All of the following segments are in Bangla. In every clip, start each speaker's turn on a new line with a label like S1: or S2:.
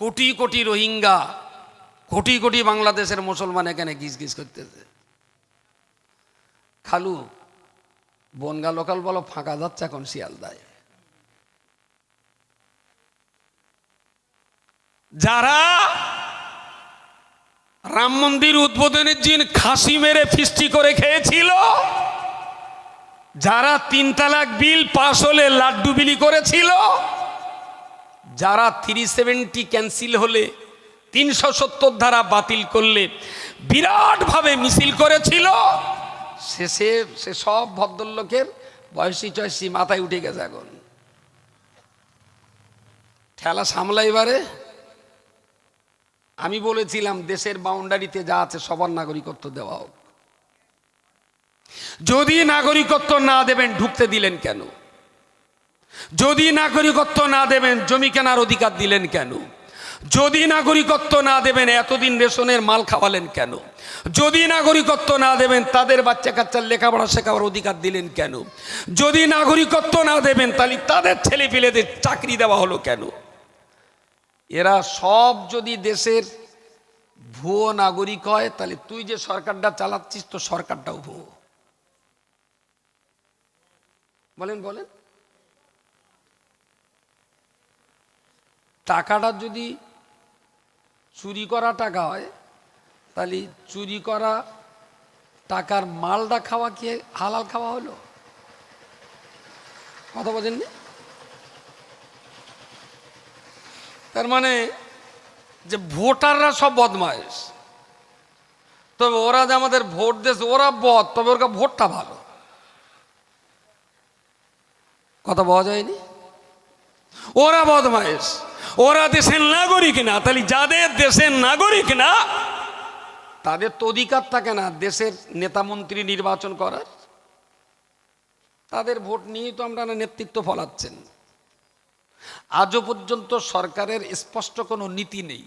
S1: কোটি কোটি রোহিঙ্গা, কোটি কোটি বাংলাদেশের মুসলমান এখানে গিজ গিজ করতেছে। খালু, বনগা লোকাল বলো, ফাঁকা যাচ্ছে এখন শিয়ালদায়। যারা রাম মন্দির উদ্বোধনের দিন খাসি মেরে ফিস্টি করে খেয়েছিল, যারা তিন তালাক বিল পাশ হলে লাড্ডু বিলি করেছিল যারা থ্রি সেভেন্টি ক্যান্সেল হলে, তিনশো সত্তর ধারা বাতিল করলে বিরাটভাবে মিছিল করেছিল। শেষে সে সব ভদ্রলোকের বয়সী চয়সী মাথায় উঠে গেছে এখন। ঠেলা সামলা এবারে। আমি বলেছিলাম, দেশের বাউন্ডারিতে যা আছে সবার নাগরিকত্ব দেওয়া হোক। যদি নাগরিকত্ব না দেবেন, ঢুকতে দিলেন কেন? যদি নাগরিকত্ব না দেবেন, জমি কেনার অধিকার দিলেন কেন? যদি নাগরিকত্ব না দেবেন, এতদিন রেশনের মাল খাওয়ালেন কেন? যদি নাগরিকত্ব না দেবেন, তাদের বাচ্চা কাচ্চার লেখাপড়া শেখাবার অধিকার দিলেন কেন? যদি নাগরিকত্ব না দেবেন, তাহলে তাদের ছেলে পেলেদের চাকরি দেওয়া হলো কেন? এরা সব যদি দেশের ভুয়ো নাগরিক হয়, তাহলে তুই যে সরকারটা চালাচ্ছিস, তো সরকারটাও ভুয়ো। বলেন বলেন। টাকাটা যদি চুরি করা টাকা হয়, তাহলে চুরি করা টাকার মালটা খাওয়া কি হালাল খাওয়া হলো? কথা বোঝেননি তার মানে যে ভোটাররা সব বদমাইশ তবে ওরা যে আমাদের ভোট দিয়েছে, ওরা বদ, তবে ওর ভোটটা ভালো। কথা বলা যায়নি? ওরা বদমাইশ ওরা দেশের নাগরিক না, তাহলে যাদের দেশের নাগরিক না, তাদের তো অধিকার থাকে না, দেশের নেতা মন্ত্রী নির্বাচন করার। তাদের ভোট নিয়েই তো আমরা নেতৃত্ব ফলাচ্ছেন। আজও পর্যন্ত সরকারের স্পষ্ট কোনো নীতি নেই।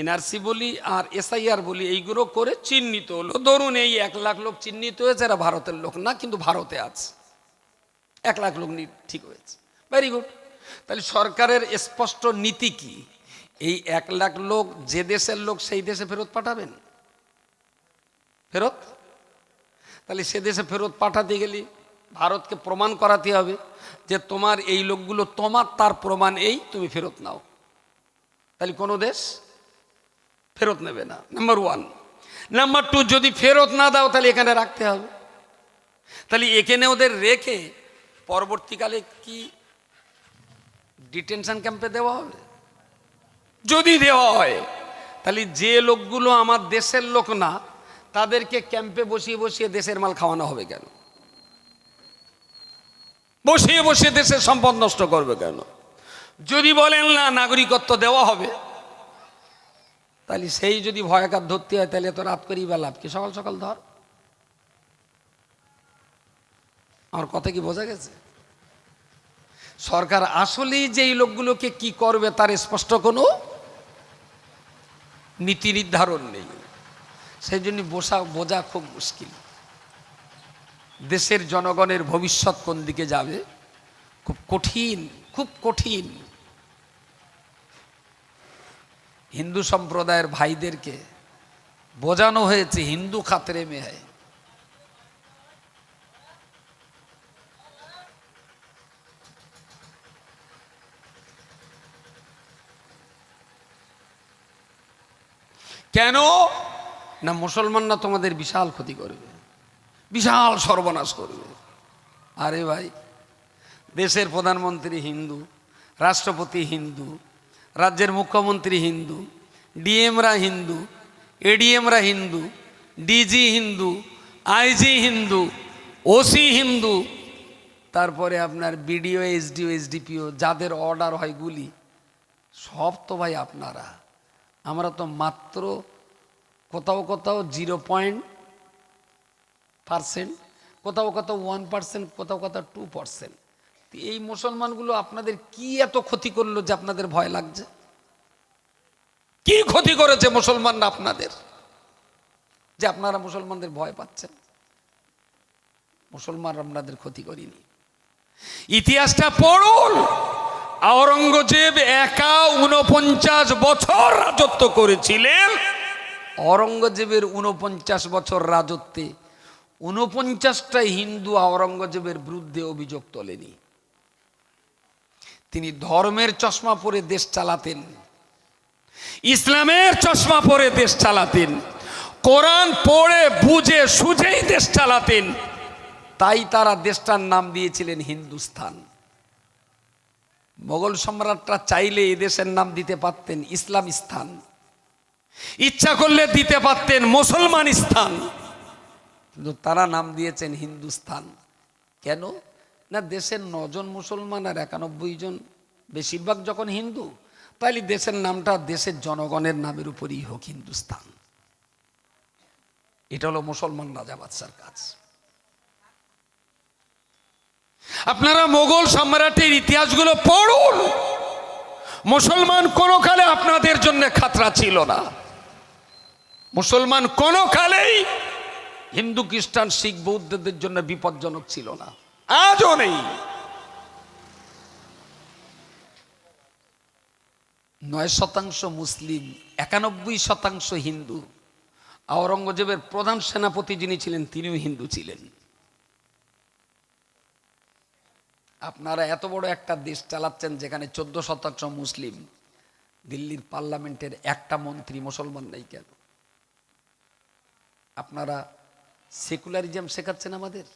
S1: এনআরসি বলি আর এসআইআর বলি, এইগুলো করে চিহ্নিত হলো। ধরুন এই এক লাখ লোক চিহ্নিত হয়েছে, এরা ভারতের লোক না, কিন্তু ভারতে আছে। এক লাখ লোক ঠিক হয়েছে। ভেরি গুড তাহলে সরকারের স্পষ্ট নীতি কি? এই এক লাখ লোক যে দেশের লোক, সেই দেশে ফেরত পাঠাবেন? ফেরত? তাহলে সে দেশে ফেরত পাঠাতে গেলে ভারতকে প্রমাণ করাতে হবে যে তোমার এই লোকগুলো, তোমার তার প্রমাণ এই, তুমি ফেরত নাও। তাহলে কোনো দেশ ফেরত নেবে না। নাম্বার ওয়ান নাম্বার টু যদি ফেরত না দাও, তাহলে এখানে রাখতে হবে। তাহলে এখানে ওদের রেখে পরবর্তীকালে কি ডিটেনশন ক্যাম্পে দেওয়া হবে? যদি দেওয়া হয়, তাহলে যে লোকগুলো আমার দেশের লোক না, তাদেরকে ক্যাম্পে বসিয়ে বসিয়ে দেশের মাল খাওয়ানো হবে কেন? বসিয়ে বসিয়ে দেশের সম্পদ নষ্ট করবে কেন? যদি বলেন না নাগরিকত্ব দেওয়া হবে, তাহলে সেই যদি ভয়াকার ধরতে হয়, তাহলে তো রাত করেই বা লাভ কি? সকাল সকাল ধর। আমার কথা কি বোঝা গেছে? সরকার আসলেই যে এই লোকগুলোকে কি করবে তার স্পষ্ট কোনো নীতি নির্ধারণ নেই। সেই জন্য বসা, বোঝা খুব মুশকিল। দেশের জনগণের ভবিষ্যৎ কোন দিকে যাবে? খুব কঠিন খুব কঠিন। হিন্দু সম্প্রদায়ের ভাইদেরকে বোঝানো হয়েছে, হিন্দু খাতরে মে কেন? না, মুসলমানরা তোমাদের বিশাল ক্ষতি করবে। বিশাল সর্বনাশ করবে। আরে ভাই, দেশের প্রধানমন্ত্রী হিন্দু, রাষ্ট্রপতি হিন্দু, রাজ্যের মুখ্যমন্ত্রী হিন্দু, ডিএমরা Hindu, এডিএমরা Hindu, DG Hindu, IG Hindu, OC Hindu, তারপরে আপনার বিডিও, এসডিও, এসডিপিও, যাদের অর্ডার হয় গুলি, সব তো ভাই আপনারা। আমরা তো মাত্র কোথাও কোথাও জিরো পয়েন্ট পার্সেন্ট, কোথাও কোথাও ওয়ান পার্সেন্ট, কোথাও কোথাও টু পার্সেন্ট। এই মুসলমানগুলো আপনাদের কি এত ক্ষতি করল যে আপনাদের ভয় লাগছে? কি ক্ষতি করেছে মুসলমানরা আপনাদের যে আপনারা মুসলমানদের ভয় পাচ্ছেন? মুসলমান আপনাদের ক্ষতি করিনি। ইতিহাসটা পড়ুন। আওরঙ্গজেব একা উনপঞ্চাশ বছর রাজত্ব করেছিলেন। অরঙ্গজেবের উনপঞ্চাশ বছর রাজত্বে উনপঞ্চাশটা হিন্দু আওরঙ্গজেবের বিরুদ্ধে অভিযোগ তোলেনি। তিনি ধর্মের চশমা পরে দেশ চালাতেন, ইসলামের চশমা পরে দেশ চালাতেন, কোরআন পড়ে, বুঝে, সুঝেই দেশ চালাতেন। তাই তারা দেশটার নাম দিয়েছিলেন হিন্দুস্তান মোগল সম্রাটরা চাইলে এদেশের নাম দিতে পারতেন ইসলাম স্থান। ইচ্ছা করলে দিতে পারতেন মুসলমান স্থান। কিন্তু তারা নাম দিয়েছেন হিন্দুস্থান। কেন? না দেশের নজন মুসলমান আর একানব্বই জন বেশিরভাগ যখন হিন্দু তাহলে দেশের নামটা দেশের জনগণের নামের উপরই হোক হিন্দুস্তান এটা হলো মুসলমান রাজা বাদশার কাজ। আপনারা মোগল সম্রাটের ইতিহাসগুলো পড়ুন। মুসলমান কোনো কালে আপনাদের জন্য খাতরা ছিল না। মুসলমান কোনো কালেই হিন্দু, খ্রিস্টান, শিখ, বৌদ্ধদের জন্য বিপজ্জনক ছিল না। আজও নেই। নয় শতাংশ মুসলিম, একানব্বই শতাংশ হিন্দু। আওরঙ্গজেবের প্রধান সেনাপতি যিনি ছিলেন, তিনিও হিন্দু ছিলেন। আপনারা এত বড় একটা দেশ চালাচ্ছেন যেখানে চোদ্দ শতাংশ মুসলিম, দিল্লির পার্লামেন্টের একটা মন্ত্রী মুসলমান নেই কেন? আপনারা সেকুলারিজম শেখাচ্ছেন আমাদের?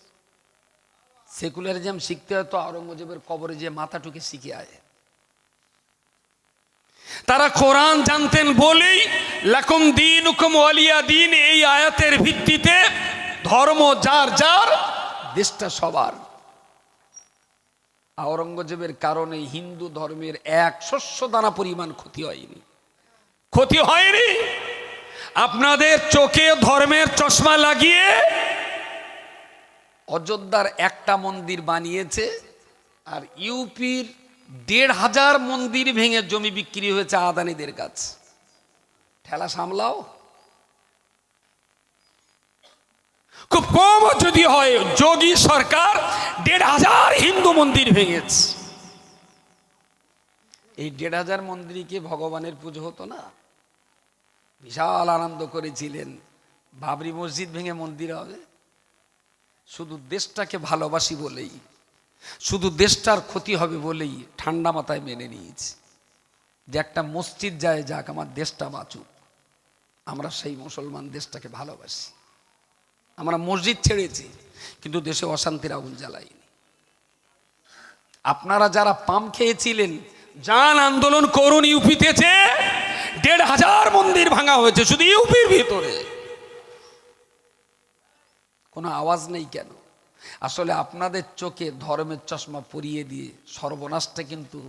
S1: সেকুলারিজম শিখতে হয় তো আওরঙ্গজেবের কবরে যে মাথা টুকে শিখে আয়। তারা কোরআন জানতেন বলেই লাকুম দিন হুকুম ওয়ালিয়া দিন, এই আয়াতের ভিত্তিতে ধর্ম যার যার, দেশটা সবার। আওরঙ্গজেবের কারণে হিন্দু ধর্মের এক শস্য দানা পরিমাণ ক্ষতি হয়নি। ক্ষতি হয়নি? আপনাদের চোখে ধর্মের চশমা লাগিয়ে অযোধ্যার একটা মন্দির বানিয়েছে আর ইউপির দেড় হাজার মন্দির ভেঙে জমি বিক্রি হয়েছে আদানিদের কাছে। ঠেলা সামলাও। খুব কম যদি হয়, যোগী সরকার দেড় হাজার হিন্দু মন্দির ভেঙেছে। এই দেড় হাজার মন্দিরকে ভগবানের পুজো হতো না? বিশাল আনন্দ করেছিলেন। বাবরি মসজিদ ভেঙে মন্দির হবে? শুধু দেশটাকে ভালোবাসি বলেই, শুধু দেশটার ক্ষতি হবে বলেই ঠান্ডা মাথায় মেনে নিয়েছি। যে একটা মসজিদ যায় যাক, আমার দেশটা বাঁচুক। আমরা সেই মুসলমান দেশটাকে ভালোবাসি। আমরা মসজিদ ছেড়েছি, কিন্তু দেশে অশান্তির আগুন জ্বালাইনি। আপনারা যারা পাম খেয়েছিলেন যান আন্দোলন করুন ইউপিতেছে দেড় হাজার মন্দির ভাঙা হয়েছে শুধু ইউপির ভিতরে। কোনো আওয়াজ নেই কেন? আসলে আপনাদের চোখে ধর্মের চশমা পরিয়ে দিয়ে সর্বনাশটা কিন্তু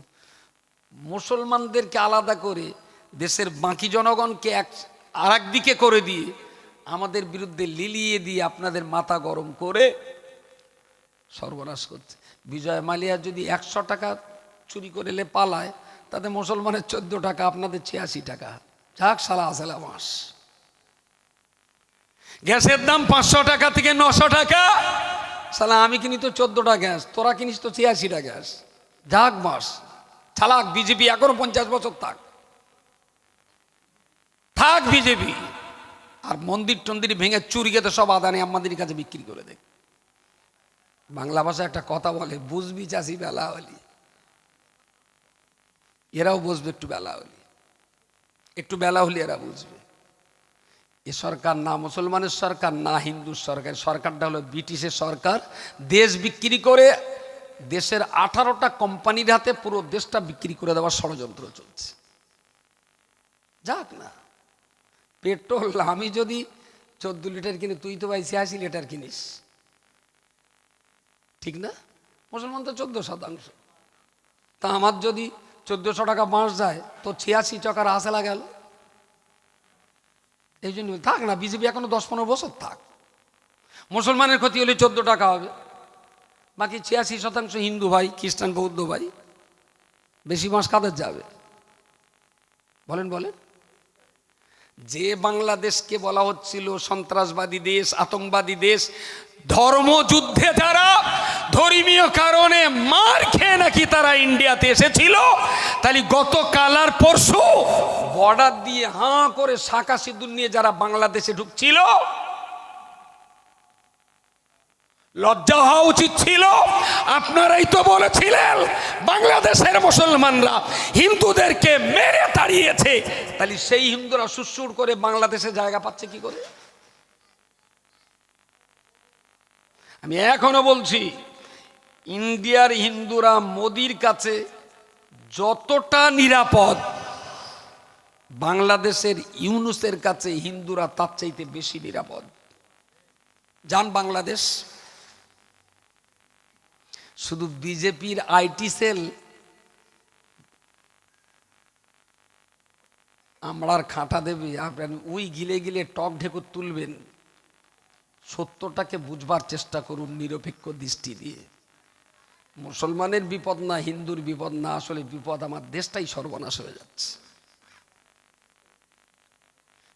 S1: মুসলমানদেরকে আলাদা করে দেশের বাকি জনগণকে এক আর দিকে করে দিয়ে আমাদের বিরুদ্ধে লিলিয়ে দিয়ে আপনাদের মাথা গরম করে সর্বনাশ করছে। বিজয় মালিয়া যদি একশো টাকা চুরি করে এলে পালায়, তাতে মুসলমানের চোদ্দ টাকা, আপনাদের ছিয়াশি টাকা। যাক সালা আসেলা মাস। গ্যাসের দাম পাঁচশো টাকা থেকে নশো টাকা। সালা আমি কিনি তো চোদ্দটা গ্যাস, তোরা কিনিস তো ছিয়াশিটা গ্যাস। যাক মাস। চালাক বিজেপি এখনও পঞ্চাশ বছর থাক। থাক বিজেপি। আর মন্দির টন্দির ভেঙে চুরি গেতে সব আদানি আমাদের কাছে বিক্রি করে দেয়। বাংলা ভাষায় একটা কথা বলে, বুঝবি চাষি বেলা হলি এরাও বুঝবে একটু বেলা হলি একটু বেলা হলি এরা বুঝবে। এ সরকার না মুসলমানের সরকার, না হিন্দুর সরকার। সরকারটা হলো ব্রিটিশের সরকার। দেশ বিক্রি করে দেশের আঠারোটা কোম্পানির হাতে পুরো দেশটা বিক্রি করে দেওয়ার ষড়যন্ত্র চলছে। যাক না। পেট্রোল, আমি যদি চোদ্দ লিটার কিনি, তুই তো ভাই ছিয়াশি লিটার কিনিস। ঠিক না? মুসলমান তো চোদ্দ শতাংশ। তা আমার যদি চোদ্দশো টাকা বাঁশ যায়, তো ছিয়াশি টাকার আসে গেল এই জন্য থাক না, বিজেপি এখনও দশ পনেরো বছর থাক। মুসলমানের ক্ষতি হলে চোদ্দ টাকা হবে। বাকি ছিয়াশি শতাংশ হিন্দু ভাই, খ্রিস্টান, বৌদ্ধ ভাই, বেশি মাস কাদের যাবে? বলেন বলেন। যে বাংলাদেশকে বলা হচ্ছিল সন্ত্রাসবাদী দেশ, আতঙ্কবাদী দেশ ধর্মযুদ্ধে যারা ধর্মীয় কারণে মার খেয়ে নাকি তারা ইন্ডিয়াতে এসেছিল, তাহলে গতকাল আর পরশু বর্ডার দিয়ে হাঁ করে শাঁকা সিঁদুর নিয়ে যারা বাংলাদেশে ঢুকছিল লজ্জা হওয়া উচিত ছিল। আপনারাই তো বলেছিলেন, বাংলাদেশের মুসলমানরা হিন্দুদেরকে মেরে তাড়িয়েছে। তাহলে সেই হিন্দুরা সুসুর করে বাংলাদেশে জায়গা পাচ্ছে কি করে? আমি এখনও বলছি, ইন্ডিয়ার হিন্দুরা মোদির কাছে যতটা নিরাপদ, বাংলাদেশের ইউনুসের কাছে হিন্দুরা তার চাইতে বেশি নিরাপদ। যান বাংলাদেশ। শুধু বিজেপির আইটি সেল, আমরার খাঁটা দেবে আপনার উই গিলে গিলে টক ঢেকুর তুলবেন। সত্যটাকে বুঝবার চেষ্টা করুন নিরপেক্ষ দৃষ্টি দিয়ে। মুসলমানের বিপদ না, হিন্দুর বিপদ না, আসলে বিপদ আমার দেশটাই সর্বনাশ হয়ে যাচ্ছে।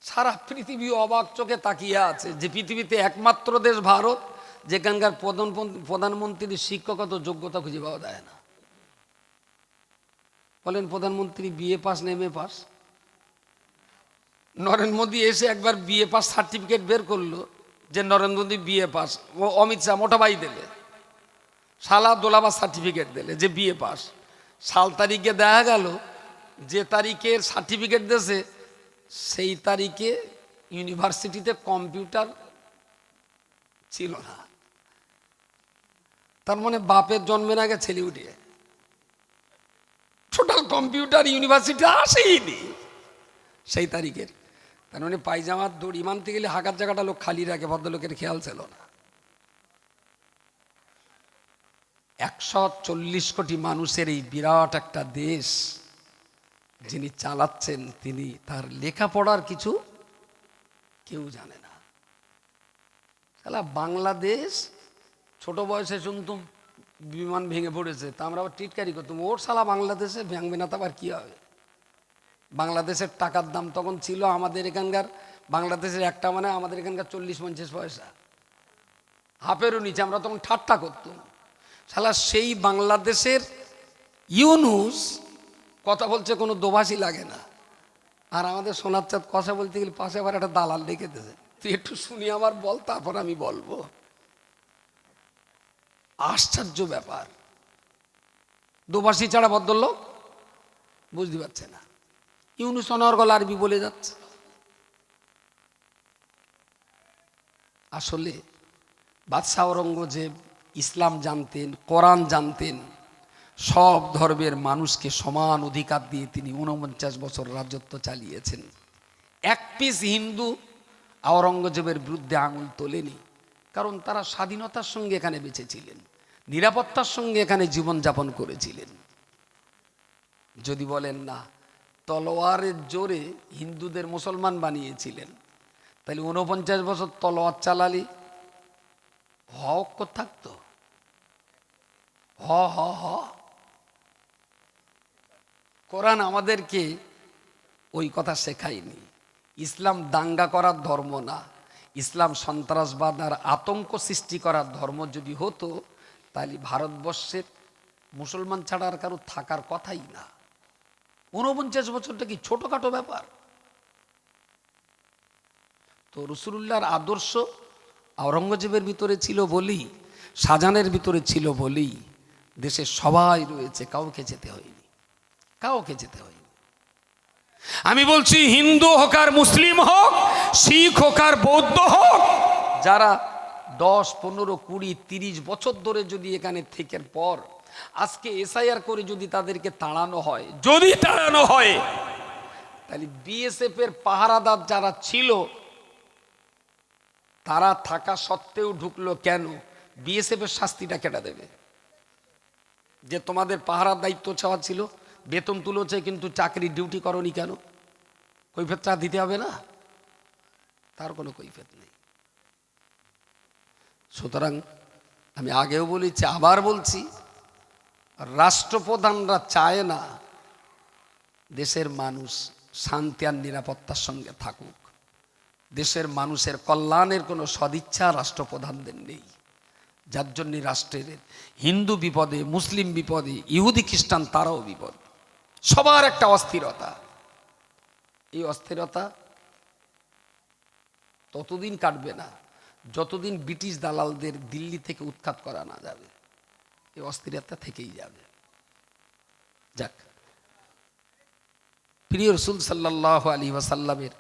S1: সারা পৃথিবী অবাক চোখে তাকিয়ে আছে যে পৃথিবীতে একমাত্র দেশ ভারত যেখানকার প্রধান প্রধানমন্ত্রীর শিক্ষকত যোগ্যতা খুঁজে পাওয়া যায় না। বলেন, প্রধানমন্ত্রী বিএ পাস না M A pass Narendra Modi এসে একবার বিএ পাস সার্টিফিকেট বের করল যে নরেন্দ্র মোদী বিএ পাস ও অমিত শাহ মোটা ভাই দিলে সালা দোলাবা সার্টিফিকেট দিলে যে বিএ পাস সাল তারিখে দেখা গেল যে তারিখের সার্টিফিকেট দিয়েছে, সেই তারিখে ইউনিভার্সিটিতে কম্পিউটার ছিল না। তার মানে বাপের জন্মের আগে ছেলে উঠে টোটাল কম্পিউটার ইউনিভার্সিটি আসেইনি। সেই তারিখের। তার মানে পায়জামার দড়ি মানতে গেলে হাঁকার জায়গাটা লোক খালি রাখে, ভদ্রলোকের খেয়াল ছিল না। একশো চল্লিশ কোটি মানুষের এই বিরাট একটা দেশ, যিনি চালাচ্ছেন, তিনি তার লেখাপড়ার কিছু কেউ জানে না। বাংলাদেশ ছোট বয়সে শুনতুম বিমান ভেঙে পড়েছে, তা আমরা আবার টিটকারি করতাম। ওর সালা বাংলাদেশে ভাঙবে না তো আবার কী হবে? বাংলাদেশের টাকার দাম তখন ছিল আমাদের এখানকার, বাংলাদেশের একটা মানে আমাদের এখানকার চল্লিশ পঞ্চাশ পয়সা। হাফেরও নিচে আমরা তখন ঠাট্টা করতাম। সালা সেই বাংলাদেশের ইউনুস কথা বলছে, কোনো দোভাষী লাগে না। আর আমাদের সোনার চাঁদ কথা বলতে গেলে পাশে আবার একটা দালাল রেখে দিয়েছে। তুই একটু শুনি আমার বল, তারপর আমি বলব। আশ্চর্য ব্যাপার। দোভাষী ছাড়া ভদ্রলোক বুঝতে পারছে না। ইউনুস অনর্গল আরবি বলে যাচ্ছে। আসলে বাদশাহ ঔরঙ্গজেব ইসলাম জানতেন, কোরআন জানতেন, সব ধর্মের মানুষকে সমান অধিকার দিয়ে তিনি ঊনপঞ্চাশ বছর রাজত্ব চালিয়েছেন। এক পিস হিন্দু আওরঙ্গজেবের বিরুদ্ধে আঙুল তোলেনি। কারণ তারা স্বাধীনতার সঙ্গে এখানে বেঁচেছিলেন, নিরাপত্তার সঙ্গে এখানে জীবনযাপন করেছিলেন। যদি বলেন, না, তলোয়ারের জোরে হিন্দুদের মুসলমান বানিয়েছিলেন, তাহলে ঊনপঞ্চাশ বছর তলোয়ার চালালি? হক থাকতো। হ হ হ। কোরআন আমাদেরকে ওই কথা শেখায়নি। ইসলাম দাঙ্গা করার ধর্ম না। ইসলাম সন্ত্রাসবাদ আর আতঙ্ক সৃষ্টি করার ধর্ম যদি হতো, তাহলে ভারতবর্ষের মুসলমান ছাড়া আর কারও থাকার কথাই না। ঊনপঞ্চাশ বছরটা কি ছোটোখাটো ব্যাপার? তো রসুল্লাহর আদর্শ আওরঙ্গজেবের ভিতরে ছিল বলেই শাহজাহানের ভিতরে ছিল বলেই দেশে সবাই রয়েছে, কাউকে যেতে হয়নি, কাউকে যেতে হয়নি। আমি বলছি হিন্দু হোক আর মুসলিম হোক, শিখ হোক আর বৌদ্ধ হোক, যারা দশ, পনেরো, কুড়ি, তিরিশ বছর ধরে যদি এখানে থেকে পর, আজকে এসআইআর করে যদি তাদেরকে তাড়ানো হয়, যদি তাড়ানো হয়, তাহলে বিএসএফ এর পাহারাদার যারা ছিল, তারা থাকা সত্ত্বেও ঢুকলো কেন? বিএসএফ এর শাস্তিটা কেটে দেবে? যে তোমাদের পাহারার দায়িত্ব চাওয়া ছিল, বেতন তুলেছে কিন্তু চাকরি ডিউটি করনি কেন? কৈফেতটা দিতে হবে না। তার কোনো কৈফেত নেই। সুতরাং আমি আগেও বলেছি, আবার বলছি, রাষ্ট্রপ্রধানরা চায় না দেশের মানুষ শান্তি আর নিরাপত্তার সঙ্গে থাকুক। দেশের মানুষের কল্যাণের কোনো সদিচ্ছা রাষ্ট্রপ্রধানদের নেই। যার জন্য রাষ্ট্রের হিন্দু বিপদে, মুসলিম বিপদে, ইহুদি খ্রিস্টান তারাও বিপদ। সবার একটা অস্থিরতা। এই অস্থিরতা ততদিন কাটবে না। যতদিন ব্রিটিশ দালালদের দিল্লি থেকে উৎখাত করা না যাবে, এই অস্থিরতা থেকেই যাবে। যাক, প্রিয় রসুল সাল্লাহ আলী ওয়াসাল্লামের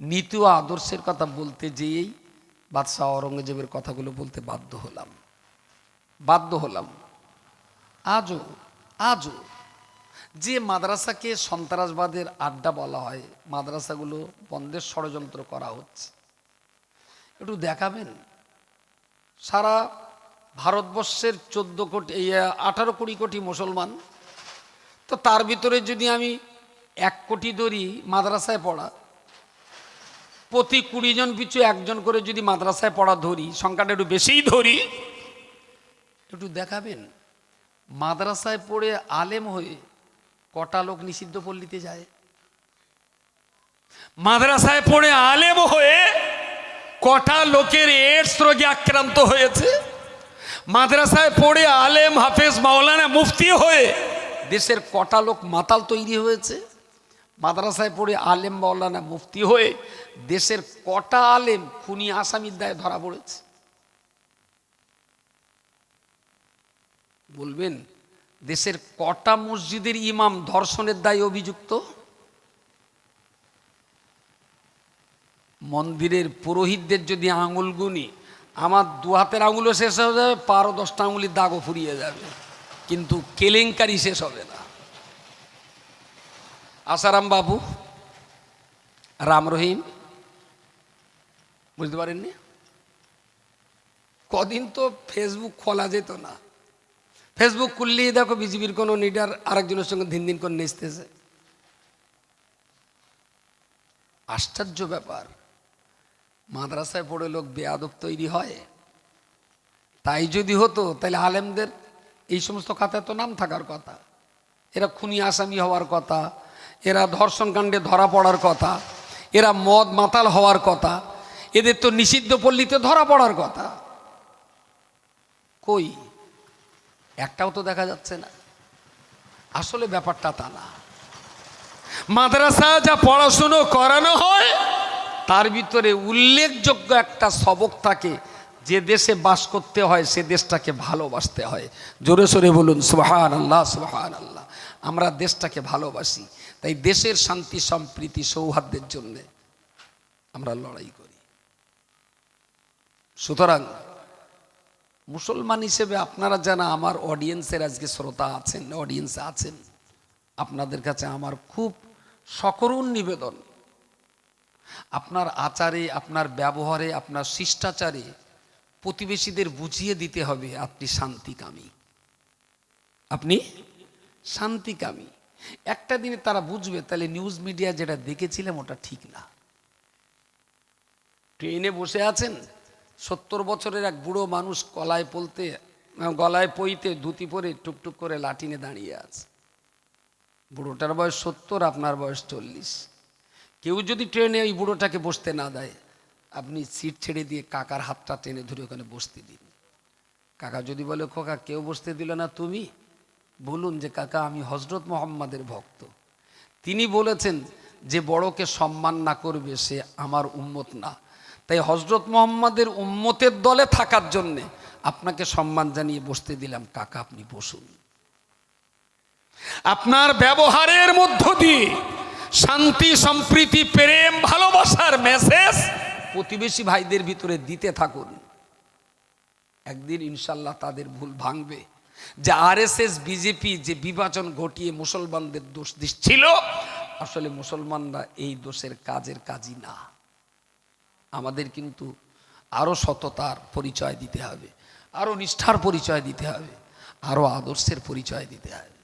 S1: নীতি ও আদর্শের কথা বলতে যেয়েই বাদশাহ অরঙ্গজেবের কথাগুলো বলতে বাধ্য হলাম। বাধ্য হলাম। আজও আজও যে মাদ্রাসাকে সন্ত্রাসবাদের আড্ডা বলা হয়, মাদ্রাসাগুলো বন্ধের ষড়যন্ত্র করা হচ্ছে। একটু দেখাবেন? সারা ভারতবর্ষের চোদ্দ কোটি আঠারো কুড়ি কোটি মুসলমান, তো তার ভিতরে যদি আমি এক কোটি ধরি মাদ্রাসায় পড়া, প্রতি কুড়ি জন পিছু একজন করে যদি মাদ্রাসায় পড়া ধরি, সংখ্যাটা একটু বেশিই ধরি, একটু দেখাবেন? মাদ্রাসায় পড়ে আলেম হয়ে কটা লোক নিষিদ্ধ পল্লীতে যায়? মাদ্রাসায় পড়ে আলেম হয়ে কটা লোকের এডস রোগে আক্রান্ত হয়েছে? মাদ্রাসায় পড়ে আলেম হাফেজ মাওলানা মুফতি হয়ে দেশের কটা লোক মাতাল তৈরি হয়েছে? মাদ্রাসায় পড়ে আলেম মাওলানা মুফতি হয়ে দেশের কটা আলেম খুনি আসামির দায়ে ধরা পড়েছে? বলবেন দেশের কটা মসজিদের ইমাম ধর্ষণের দায়ে অভিযুক্ত? মন্দিরের পুরোহিতদের যদি আঙুল গুনি, আমার দু হাতের আঙুলও শেষ হয়ে যাবে পারো দশটা আঙুলির দাগও ফুরিয়ে যাবে। কিন্তু কেলেঙ্কারি শেষ হবে না। আসারাম বাবু, রাম রহিম, বুঝতে পারেননি? কদিন তো ফেসবুক খোলা যেত না। ফেসবুক খুললেই দেখো বিজেপির কোনো লিডার আরেকজনের সঙ্গে দিন দিন করে নেচতেছে। আশ্চর্য ব্যাপার। মাদ্রাসায় পড়ে লোক বেয়াদব তৈরি হয়। তাই যদি হতো, তাহলে আলেমদের এই সমস্ত খাতায় তো নাম থাকার কথা। এরা খুনি আসামি হওয়ার কথা। এরা ধর্ষণ কাণ্ডে ধরা পড়ার কথা। এরা মদ মাতাল হওয়ার কথা। এদের তো নিষিদ্ধ পল্লীতে ধরা পড়ার কথা। কই? একটাও তো দেখা যাচ্ছে না। আসলে ব্যাপারটা তা না। মাদ্রাসা যা পড়াশুনো করানো হয়, তার ভিতরে উল্লেখযোগ্য একটা সবক থাকে, যে দেশে বাস করতে হয়, সে দেশটাকে ভালোবাসতে হয়। জোরে সোরে বলুন সুহান আল্লাহ সুহান আল্লাহ আমরা দেশটাকে ভালোবাসি, তাই দেশের শান্তি, সম্প্রীতি, সৌহার্দ্যের জন্যে আমরা লড়াই করি। সুতরাং মুসলমান হিসেবে আপনারা জানা আমার অডিয়েন্সের আজকে শ্রোতা আছেন অডিয়েন্স আছেন, আপনাদের কাছে আমার খুব সকরুণ নিবেদন। আপনার আচারে, আপনার ব্যবহারে, আপনার শিষ্টাচারে প্রতিবেশীদের বুঝিয়ে দিতে হবে আপনি শান্তিকামী। আপনি শান্তিকামী। একটা দিনে তারা বুঝবে, তাহলে নিউজ মিডিয়া যেটা দেখেছিলাম ওটা ঠিক না। ট্রেনে বসে আছেন? সত্তর বছরের এক বুড়ো মানুষ কলায় পলতে গলায় পইতে ধুতি পরে টুকটুক করে লাঠিনে দাঁড়িয়ে আছে। বুড়োটার বয়স সত্তর, আপনার বয়স চল্লিশ। কেউ যদি ট্রেনে ওই বুড়োটাকে বসতে না দেয়, আপনি সিট ছেড়ে দিয়ে কাকার হাতটা টেনে ধরে ওখানে বসতে দিন। কাকা যদি বলে, খোকা, কেউ বসতে দিল না, তুমি? বলুন যে, কাকা, আমি হজরত মোহাম্মদের ভক্ত। তিনি বলেছেন, যে বড়কে সম্মান না করবে, সে আমার উম্মত না। তাই হজরত মোহাম্মদের উম্মতের দলে থাকার জন্যে আপনাকে সম্মান জানিয়ে বসতে দিলাম। কাকা, আপনি বসুন। আপনার ব্যবহারের মধ্য দিয়ে শান্তি, সম্প্রীতি, প্রেম, ভালোবাসার মেসেজ প্রতিবেশী ভাইদের ভিতরে দিতে থাকুন। একদিন ইনশাল্লাহ তাদের ভুল ভাঙবে। যে আরএসএস বিজেপি যে বিভাজন ঘটিয়ে মুসলমানদের দোষ দিচ্ছিল, আসলে মুসলমানরা এই দোষের কাজের কাজই না। আমাদের কিন্তু আরও সততার পরিচয় দিতে হবে আরও নিষ্ঠার পরিচয় দিতে হবে আরও আদর্শের পরিচয় দিতে হবে।